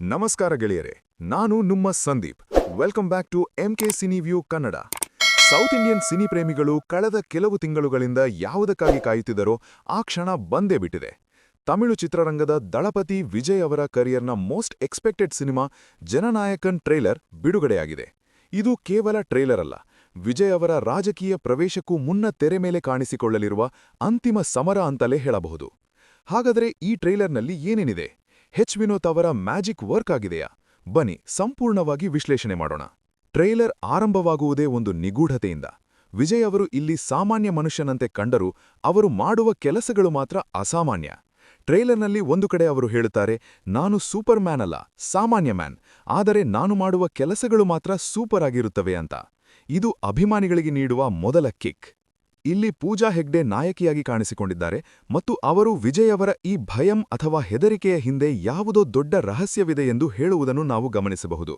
ನಮಸ್ಕಾರ ಗೆಳೆಯರೆ, ನಾನು ನಿಮ್ಮ Sandeep. Welcome back to M K cine view Kannada south Indian cine ಪ್ರೇಮಿಗಳು ಕಳೆದ ಕೆಲವು ತಿಂಗಳುಗಳಿಂದ ಯಾವುದಕ್ಕಾಗಿ ಕಾಯುತ್ತಿದ್ದರೋ ಆ ಕ್ಷಣ ಬಂದೇ ಬಿಟ್ಟಿದೆ. ತಮಿಳು ಚಿತ್ರರಂಗದ ದಳಪತಿ ವಿಜಯ್ ಅವರ ಕರಿಯರ್ನ most expected cinema Jananayagan trailer ಬಿಡುಗಡೆಯಾಗಿದೆ. ಇದು ಕೇವಲ ಟ್ರೇಲರ್ ಅಲ್ಲ. ವಿಜಯ್ ಅವರ ರಾಜಕೀಯ ಪ್ರವೇಶಕ್ಕೂ ಮುನ್ನ ತೆರೆ ಮೇಲೆ ಕಾಣಿಸಿಕೊಳ್ಳಲಿರುವ ಅಂತಿಮ ಸಮರ ಅಂತಲೇ ಹೇಳಬಹುದು. ಹಾಗಾದರೆ ಈ ಟ್ರೇಲರ್ನಲ್ಲಿ ಏನೇನಿದೆ? ಹೆಚ್ ವಿನೋತ್ ಅವರ ಮ್ಯಾಜಿಕ್ ವರ್ಕ್ ಆಗಿದೆಯಾ? ಬನ್ನಿ, ಸಂಪೂರ್ಣವಾಗಿ ವಿಶ್ಲೇಷಣೆ ಮಾಡೋಣ. ಟ್ರೈಲರ್ ಆರಂಭವಾಗುವುದೇ ಒಂದು ನಿಗೂಢತೆಯಿಂದ. ವಿಜಯ್ ಅವರು ಇಲ್ಲಿ ಸಾಮಾನ್ಯ ಮನುಷ್ಯನಂತೆ ಕಂಡರೂ ಅವರು ಮಾಡುವ ಕೆಲಸಗಳು ಮಾತ್ರ ಅಸಾಮಾನ್ಯ. ಟ್ರೈಲರ್ನಲ್ಲಿ ಒಂದು ಕಡೆ ಅವರು ಹೇಳುತ್ತಾರೆ, ನಾನು ಸೂಪರ್ ಮ್ಯಾನ್ ಅಲ್ಲ, ಸಾಮಾನ್ಯ ಮ್ಯಾನ್, ಆದರೆ ನಾನು ಮಾಡುವ ಕೆಲಸಗಳು ಮಾತ್ರ ಸೂಪರ್ ಆಗಿರುತ್ತವೆ ಅಂತ. ಇದು ಅಭಿಮಾನಿಗಳಿಗೆ ನೀಡುವ ಮೊದಲ ಕಿಕ್. ಇಲ್ಲಿ ಪೂಜಾ ಹೆಗ್ಡೆ ನಾಯಕಿಯಾಗಿ ಕಾಣಿಸಿಕೊಂಡಿದ್ದಾರೆ ಮತ್ತು ಅವರು ವಿಜಯ್ ಅವರ ಈ ಭಯಂ ಅಥವಾ ಹೆದರಿಕೆಯ ಹಿಂದೆ ಯಾವುದೋ ದೊಡ್ಡ ರಹಸ್ಯವಿದೆ ಎಂದು ಹೇಳುವುದನ್ನು ನಾವು ಗಮನಿಸಬಹುದು.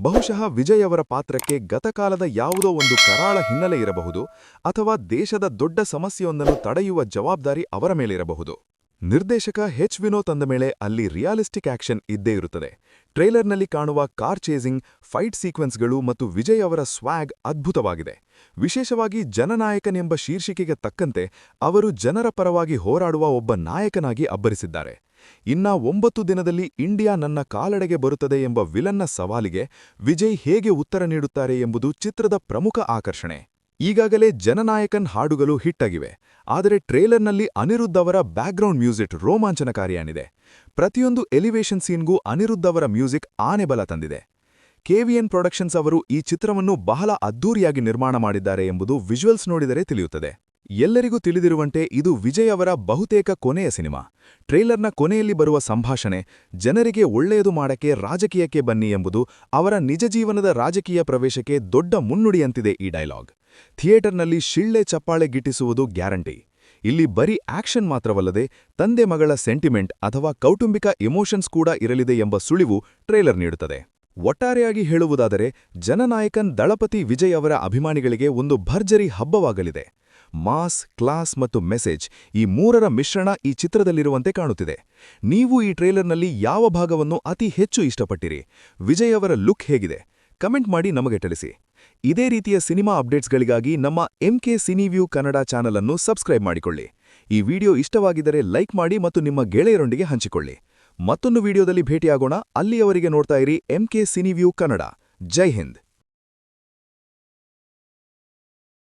ಬಹುಶಃ ವಿಜಯ್ ಅವರ ಪಾತ್ರಕ್ಕೆ ಗತಕಾಲದ ಯಾವುದೋ ಒಂದು ಕರಾಳ ಹಿನ್ನೆಲೆ ಇರಬಹುದು ಅಥವಾ ದೇಶದ ದೊಡ್ಡ ಸಮಸ್ಯೆಯೊಂದನ್ನು ತಡೆಯುವ ಜವಾಬ್ದಾರಿ ಅವರ ಮೇಲಿರಬಹುದು. ನಿರ್ದೇಶಕ ಹೆಚ್ ವಿನೋ ತಂದ ಮೇಲೆ ಅಲ್ಲಿ ರಿಯಾಲಿಸ್ಟಿಕ್ ಆಕ್ಷನ್ ಇದ್ದೇ ಇರುತ್ತದೆ. ಟ್ರೇಲರ್ನಲ್ಲಿ ಕಾಣುವ ಕಾರ್ ಚೇಸಿಂಗ್, ಫೈಟ್ ಸೀಕ್ವೆನ್ಸ್ಗಳು ಮತ್ತು ವಿಜಯ್ ಅವರ ಸ್ವ್ಯಾಗ್ ಅದ್ಭುತವಾಗಿದೆ. ವಿಶೇಷವಾಗಿ ಜನನಾಯಕನೆಂಬ ಶೀರ್ಷಿಕೆಗೆ ತಕ್ಕಂತೆ ಅವರು ಜನರ ಪರವಾಗಿ ಹೋರಾಡುವ ಒಬ್ಬ ನಾಯಕನಾಗಿ ಅಬ್ಬರಿಸಿದ್ದಾರೆ. ಇನ್ನ ಒಂಬತ್ತು ದಿನದಲ್ಲಿ ಇಂಡಿಯಾ ನನ್ನ ಕಾಲಡೆಗೆ ಬರುತ್ತದೆ ಎಂಬ ವಿಲನ್ನ ಸವಾಲಿಗೆ ವಿಜಯ್ ಹೇಗೆ ಉತ್ತರ ನೀಡುತ್ತಾರೆ ಎಂಬುದು ಚಿತ್ರದ ಪ್ರಮುಖ ಆಕರ್ಷಣೆ. ಈಗಾಗಲೇ ಜನನಾಯಕನ್ ಹಾಡುಗಳು ಹಿಟ್ ಆಗಿವೆ ಆದರೆ ಟ್ರೇಲರ್ನಲ್ಲಿ ಅನಿರುದ್ಧ್ ಅವರ ಬ್ಯಾಕ್ಗ್ರೌಂಡ್ ಮ್ಯೂಸಿಕ್ ರೋಮಾಂಚನಕಾರಿಯಾನಿದೆ ಪ್ರತಿಯೊಂದು ಎಲಿವೇಷನ್ ಸೀನ್ಗೂ ಅನಿರುದ್ಧ್ ಅವರ ಮ್ಯೂಸಿಕ್ ಆನೆಬಲ ತಂದಿದೆ. ಕೆವಿಎನ್ ಪ್ರೊಡಕ್ಷನ್ಸ್ ಅವರು ಈ ಚಿತ್ರವನ್ನು ಬಹಳ ಅದ್ದೂರಿಯಾಗಿ ನಿರ್ಮಾಣ ಮಾಡಿದ್ದಾರೆ ಎಂಬುದು ವಿಜುವಲ್ಸ್ ನೋಡಿದರೆ ತಿಳಿಯುತ್ತದೆ. ಎಲ್ಲರಿಗೂ ತಿಳಿದಿರುವಂತೆ ಇದು ವಿಜಯ್ ಅವರ ಬಹುತೇಕ ಕೊನೆಯ ಸಿನಿಮಾ. ಟ್ರೇಲರ್ನ ಕೊನೆಯಲ್ಲಿ ಬರುವ ಸಂಭಾಷಣೆ, ಜನರಿಗೆ ಒಳ್ಳೆಯದು ಮಾಡಕ್ಕೆ ರಾಜಕೀಯಕ್ಕೆ ಬನ್ನಿ ಎಂಬುದು ಅವರ ನಿಜ ಜೀವನದ ರಾಜಕೀಯ ಪ್ರವೇಶಕ್ಕೆ ದೊಡ್ಡ ಮುನ್ನುಡಿಯಂತಿದೆ ಈ ಡೈಲಾಗ್. ಥಿಯೇಟರ್ನಲ್ಲಿ ಶಿಳ್ಳೆ ಚಪ್ಪಾಳೆ ಗಿಟ್ಟಿಸುವುದು ಗ್ಯಾರಂಟಿ. ಇಲ್ಲಿ ಬರೀ ಆಕ್ಷನ್ ಮಾತ್ರವಲ್ಲದೆ ತಂದೆ ಮಗಳ ಸೆಂಟಿಮೆಂಟ್ ಅಥವಾ ಕೌಟುಂಬಿಕ ಎಮೋಷನ್ಸ್ ಕೂಡ ಇರಲಿದೆ ಎಂಬ ಸುಳಿವು ಟ್ರೇಲರ್ ನೀಡುತ್ತದೆ. ಒಟ್ಟಾರೆಯಾಗಿ ಹೇಳುವುದಾದರೆ, ಜನನಾಯಕನ್ ದಳಪತಿ ವಿಜಯ್ ಅವರ ಅಭಿಮಾನಿಗಳಿಗೆ ಒಂದು ಭರ್ಜರಿ ಹಬ್ಬವಾಗಲಿದೆ. ಮಾಸ್, ಕ್ಲಾಸ್ ಮತ್ತು ಮೆಸೇಜ್ ಈ ಮೂರರ ಮಿಶ್ರಣ ಈ ಚಿತ್ರದಲ್ಲಿರುವಂತೆ ಕಾಣುತ್ತಿದೆ. ನೀವು ಈ ಟ್ರೇಲರ್ನಲ್ಲಿ ಯಾವ ಭಾಗವನ್ನು ಅತಿ ಹೆಚ್ಚು ಇಷ್ಟಪಟ್ಟಿರಿ? ವಿಜಯ್ ಅವರ ಲುಕ್ ಹೇಗಿದೆ? ಕಮೆಂಟ್ ಮಾಡಿ ನಮಗೆ ತಿಳಿಸಿ. ಇದೇ ರೀತಿಯ ಸಿನಿಮಾ ಅಪ್ಡೇಟ್ಸ್ಗಳಿಗಾಗಿ ನಮ್ಮ M K cineview Kannada channel ಅನ್ನು ಸಬ್ಸ್ಕ್ರೈಬ್ ಮಾಡಿಕೊಳ್ಳಿ. ಈ ವಿಡಿಯೋ ಇಷ್ಟವಾಗಿದ್ದರೆ ಲೈಕ್ ಮಾಡಿ ಮತ್ತು ನಿಮ್ಮ ಗೆಳೆಯರೊಂದಿಗೆ ಹಂಚಿಕೊಳ್ಳಿ. ಮತ್ತೊಂದು ವಿಡಿಯೋದಲ್ಲಿ ಭೇಟಿಯಾಗೋಣ. ಅಲ್ಲಿಯವರೆಗೆ ನೋಡ್ತಾ ಇರಿ ಎಂ ಕೆ ಸಿನಿವ್ಯೂ ಕನ್ನಡ. ಜೈ ಹಿಂದ್.